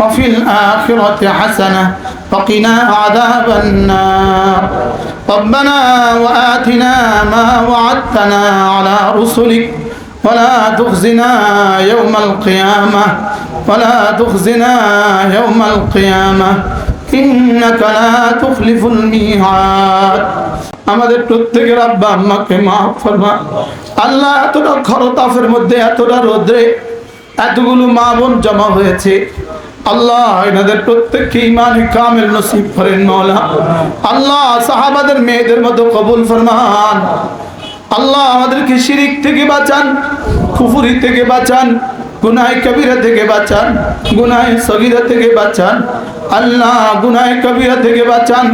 وفي الآخرة حسنة وقنا عذاب النار ربنا وآتنا ما وعدتنا على رسلك ولا تخزنا يوم القيامة ولا تخزنا يوم القيامة إنك لا تخلف الميعاد আমাদের প্রত্যেকের আব্বা আম্মাকে মাফ ফরমা আল্লাহ এতটা খরতাফের মধ্যে এতটা রোদ্রে এতগুলো মা বোন জমা হয়েছে আল্লাহ, এনাদের প্রত্যেককে ইমান কামেল নসিব করেন মৌলা আল্লাহ, সাহাবাদের মেয়েদের মতো কবুল ফরমান। আল্লাহ, আমাদেরকে শিরিক থেকে বাঁচান, কুফুরি থেকে বাঁচান, গুনায় কবিরা থেকে বাঁচান, গুনায় সগিরা থেকে বাঁচান। আল্লাহ, গুনায় কবিরা থেকে বাঁচান,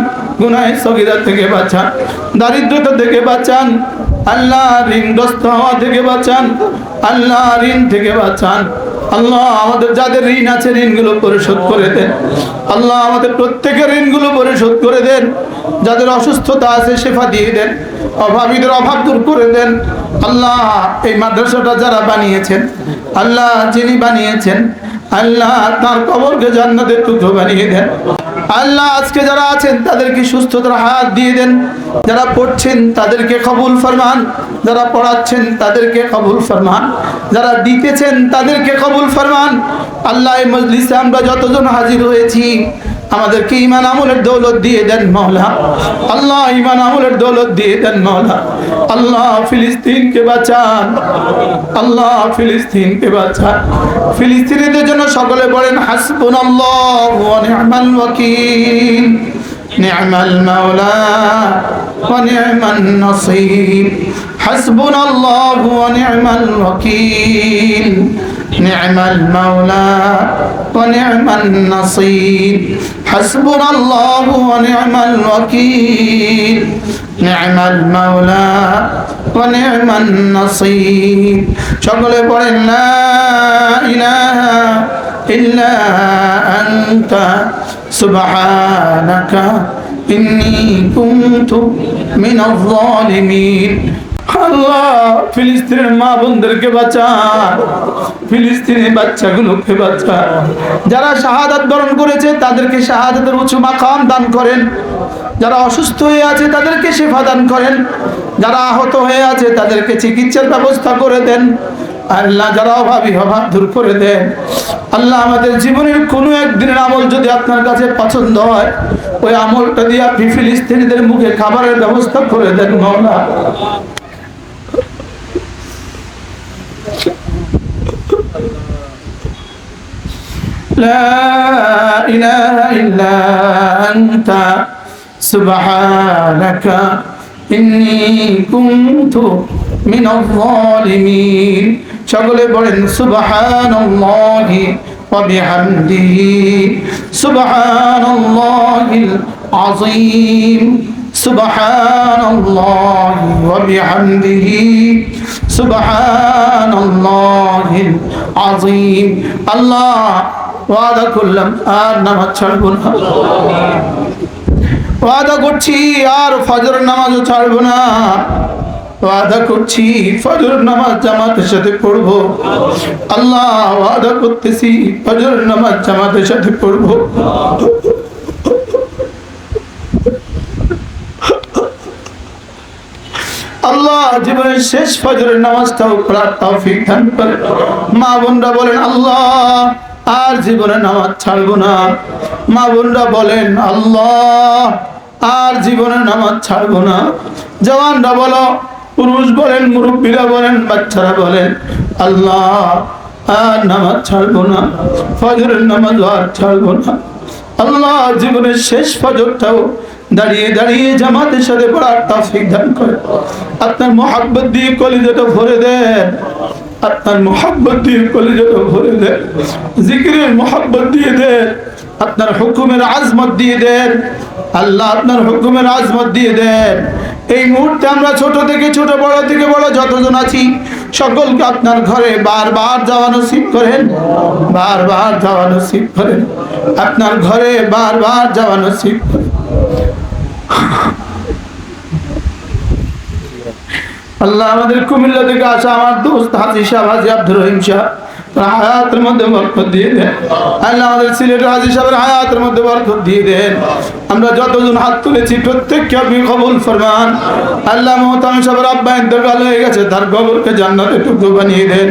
গুনায় সগিরা থেকে বাঁচান। দারিদ্রতা থেকে বাঁচান, আল্লাহ, ঋণগ্রস্ত হওয়া থেকে বাঁচান, আল্লাহ, ঋণ থেকে বাঁচান। আল্লাহ আমাদের যাদের ঋণ আছে ঋণগুলো পরিশোধ করে দেন। আল্লাহ আমাদের প্রত্যেকের ঋণগুলো পরিশোধ করে দেন। যাদের অসুস্থতা আছে সেফা দিয়ে দেন। অভাবীদের অভাব দূর করে দেন। আল্লাহ এই মাদ্রাসাটা যারা বানিয়েছেন, আল্লাহ যিনি বানিয়েছেন, আল্লাহ তার কবরকে জান্নাতের টুকরো বানিয়ে দেন। আল্লাহ আজকে যারা আছেন, তাদেরকে সুস্থতার হাত দিয়ে দেন। যারা পড়ছেন, তাদেরকে কবুল ফরমান। যারা পড়াচ্ছেন, তাদেরকে কবুল ফরমান। যারা দিতেছেন, তাদেরকে কবুল ফরমান। আল্লাহ মজলিসে আমরা যতজন হাজির হয়েছি আমাদেরকে ইমান আমলের দৌলত দিয়ে দেন মৌলা আল্লাহ ইমান আমলের দৌলত দিয়ে দেন মৌলা আল্লাহ ফিলিস্তিনকে বাঁচান আল্লাহ ফিলিস্তিনকে বাঁচান ফিলিস্তিনিদের জন্য সকলে বলেন হাসবুন আল্লাহ নি'মাল ওয়াকিল نعم المولى ونعم النصير حسبنا الله ونعم الوكيل نعم المولى ونعم النصير حسبنا الله ونعم الوكيل نعم المولى ونعم النصير شغل قرن لا إله إلا أنت سبحانك إني كنت من الظالمين আল্লাহ, ফিলিস্তিনের মা বোনদেরকে বাঁচান। ফিলিস্তিনি বাচ্চাগুলোকে বাঁচান। যারা শাহাদাত বরণ করেছে, তাদেরকে শাহাদাতের উঁচু মাকাম দান করেন। যারা অসুস্থ হয়ে আছে, তাদেরকে সেবা দান করেন। যারা আহত হয়ে আছে, তাদেরকে চিকিৎসার ব্যবস্থা করে দেন। আল্লাহ, যারা অভাবী অভাব দূর করে দেন। আল্লাহ, আমাদের জীবনের কোনো একদিনের আমল যদি আপনার কাছে পছন্দ হয়, ওই আমলটা দিয়ে আপনি ফিলিস্তিনিদের মুখে খাবারের ব্যবস্থা করে দেন মৌলা لا إله إلا أنت سبحانك إني كنت من الظالمين সকলে বলেন সুবহানাল্লাহি ওয়া বিহামদিহি সুবহানাল্লাহিল আযীম সুবহানাল্লাহি ওয়া বিহামদিহি সুবহানাল্লাহিল আযীম আল্লাহ ওয়াদা করলাম, আর নামাজ ছাড়বো না। ওয়াদা করছি, আর ফজর নামাজও ছাড়বো না। ওয়াদা করছি ফজর নামাজ জামাতের সাথে পড়ব। আল্লাহ ওয়াদা করতেছি ফজর নামাজ জামাতের সাথে পড়ব। আল্লাহ জীবনের শেষ ফজরের নামাজটাও পড়ার তৌফিক দান করে মা বোনরা বলেন, আল্লাহ আর জীবনে নামাজ ছাড়বো না। মা বোনরা বলেন, আল্লাহ, আর জীবনে নামাজ ছাড়বো না। জওয়ানরা বলো, পুরুষ বলেন, মুরব্বীরা বলেন, বাচ্চারা বলেন, আল্লাহ, আর নামাজ ছাড়বো না। ফজরের নামাজ আর ছাড়বো না। আল্লাহ, জীবনের শেষ ফজরটাও দাঁড়িয়ে দাঁড়িয়ে জামাতের সাথে পড়ার তাফিক দান করে। আপনার মোহাব্বত দিয়ে কলিজাটা ভরে দেন। আপনার মোহাব্বত দিয়ে কলিজাটা ভরে দেন জিকিরের মোহাব্বত দিয়ে দেন আপনার হুকুমের আজমত দিয়ে দেন আল্লাহ আপনার হুকুমের আজমত দিয়ে দেন এই মুহূর্তে আমরা ছোট থেকে ছোট, বড় থেকে বড় যতজন আছি, সকলকে আপনার ঘরে বারবার যাওয়া নসিব করেন, বারবার যাওয়া নসিব করেন। আপনার ঘরে বারবার যাওয়া নসিব করেন। আল্লাহ আমাদের কুমিল্লা থেকে আসা আমার দোস্ত হাজি শাহ হাজি আব্দুর রহিম শাহ। হায়াতের মধ্যে বরকত দিয়ে দেন। আল্লাহ আমাদের সিলেটের হাজি সাহেবের হায়াতের মধ্যে বরকত দিয়ে দেন। আমরা যতজন হাত তুলেছি, প্রত্যেককে আপনি কবুল ফরমান। আল্লাহ মোহতাম সাহেবের আব্বা ইন্তকাল হয়ে গেছে, তার কবরকে জান্নাতে টুকরো বানিয়ে দেন।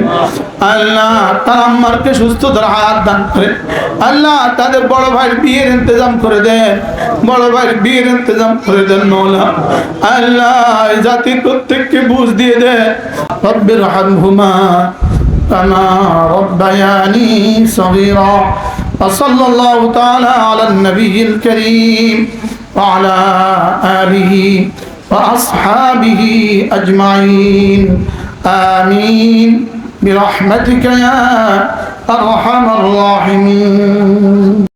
আল্লাহ তার আম্মারকে সুস্থতার হায়াত দান করে, আল্লাহ তাদের বড় ভাইয়ের বিয়ের ইন্তজাম করে দেন। বড় ভাইয়ের বিয়ের ইন্তজাম করে দেন মৌলা। আল্লাহ জাতির প্রত্যেককে বুঝ দিয়ে দেন। রব্বির হামহুমা كما ربياني صغيرا وصلى الله تعالى على النبي الكريم وعلى آله وأصحابه أجمعين. آمين. برحمتك يا أرحم الراحمين.